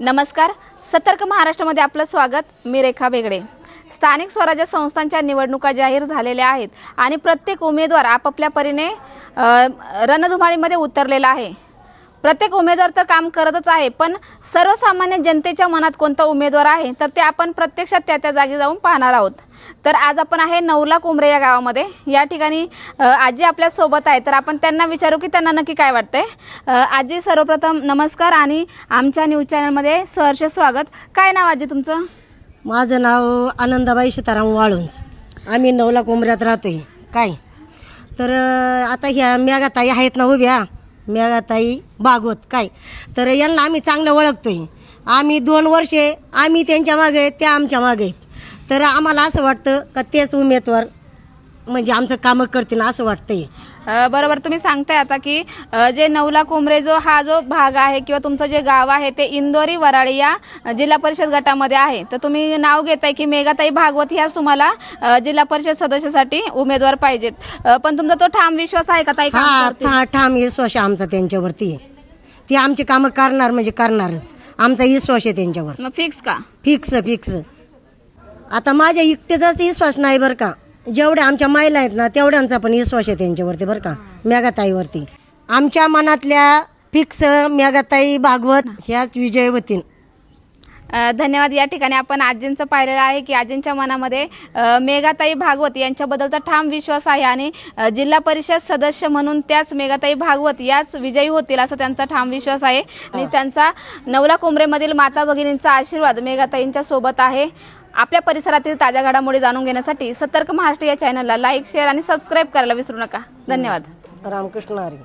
नमस्कार. सतर्क महाराष्ट्रामध्ये आपलं स्वागत. मी रेखा बेगडे. स्थानिक स्वराज्य संस्थांच्या निवडणुका जाहीर झालेल्या आहेत आणि प्रत्येक उमेदवार आपापल्या परीने रणधुमाळीमध्ये उतरलेला आहे. प्रत्येक उमेदवार तर काम करतच आहे पण सर्वसामान्य जनतेच्या मनात कोणता उमेदवार आहे तर ते आपण प्रत्यक्षात त्या त्या जागी जाऊन पाहणार आहोत. तर आज आपण आहे नवला कुंबरे या गावामध्ये. या ठिकाणी आजी आपल्यासोबत आहे तर आपण त्यांना विचारू की त्यांना नक्की काय वाटतंय. आजी सर्वप्रथम नमस्कार आणि आमच्या न्यूज चॅनलमध्ये सहर्ष स्वागत. काय नाव आजी तुमचं? माझं नाव आनंदाबाई सीताराम वाळुंज. आम्ही नवला कोंबऱ्यात राहतोय. काय? तर आता ह्या मेघाताई आहेत ना उभ्या. मेघाताई भागवत काय? तर यांना आम्ही चांगलं ओळखतोय. आम्ही दोन वर्षे आम्ही त्यांच्या मागे आहेत, त्या आमच्या मागे आहेत. तर आम्हाला असं वाटतं का तेच उमेदवार म्हणजे आमचं कामं करतील असं वाटतंय. अ, बरोबर. तुम्ही सांगताय आता की अ, जे नवला कोंबरे जो हा जो भाग आहे किंवा तुमचं जे गाव आहे ते इंदोरी वराळी या अ, जिल्हा परिषद गटामध्ये आहे. तर तुम्ही नाव घेताय की मेघाताई भागवत ह्याच तुम्हाला अ, जिल्हा परिषद सदस्यासाठी उमेदवार पाहिजेत. अ, पण तुमचा तो ठाम विश्वास आहे का ताई? काम हा करतील? ठाम विश्वास आहे आमचा त्यांच्यावरती. ती आमची कामं करणार म्हणजे करणारच. आमचा विश्वास आहे त्यांच्यावर. मग फिक्स का? फिक्स फिक्स आता माझ्या एकटेचाच विश्वास नाही बरं का. जेवढ्या आमच्या महिला आहेत ना तेवढ्यांचा पण विश्वास आहे त्यांच्यावरती बरं का मेघाताईवरती आमच्या मनातल्या फिक्स मेघाताई भागवत ह्याच विजय धन्यवाद. या ठिकाणी आपण आजींचं पाहिलेलं आहे की आजींच्या मनामध्ये मेघाताई भागवत यांच्याबद्दलचा ठाम विश्वास आहे आणि जिल्हा परिषद सदस्य म्हणून त्याच मेघाताई भागवत याच विजयी होतील असा त्यांचा ठाम विश्वास आहे. आणि त्यांचा नवला कोंबरेमधील माता भगिनींचा आशीर्वाद मेघाताईंच्या सोबत आहे. आपल्या परिसरातील ताज्या घडामोडी जाणून घेण्यासाठी सतर्क महाराष्ट्र या चॅनलला लाईक शेअर आणि सबस्क्राईब करायला विसरू नका. धन्यवाद. रामकृष्ण हरी.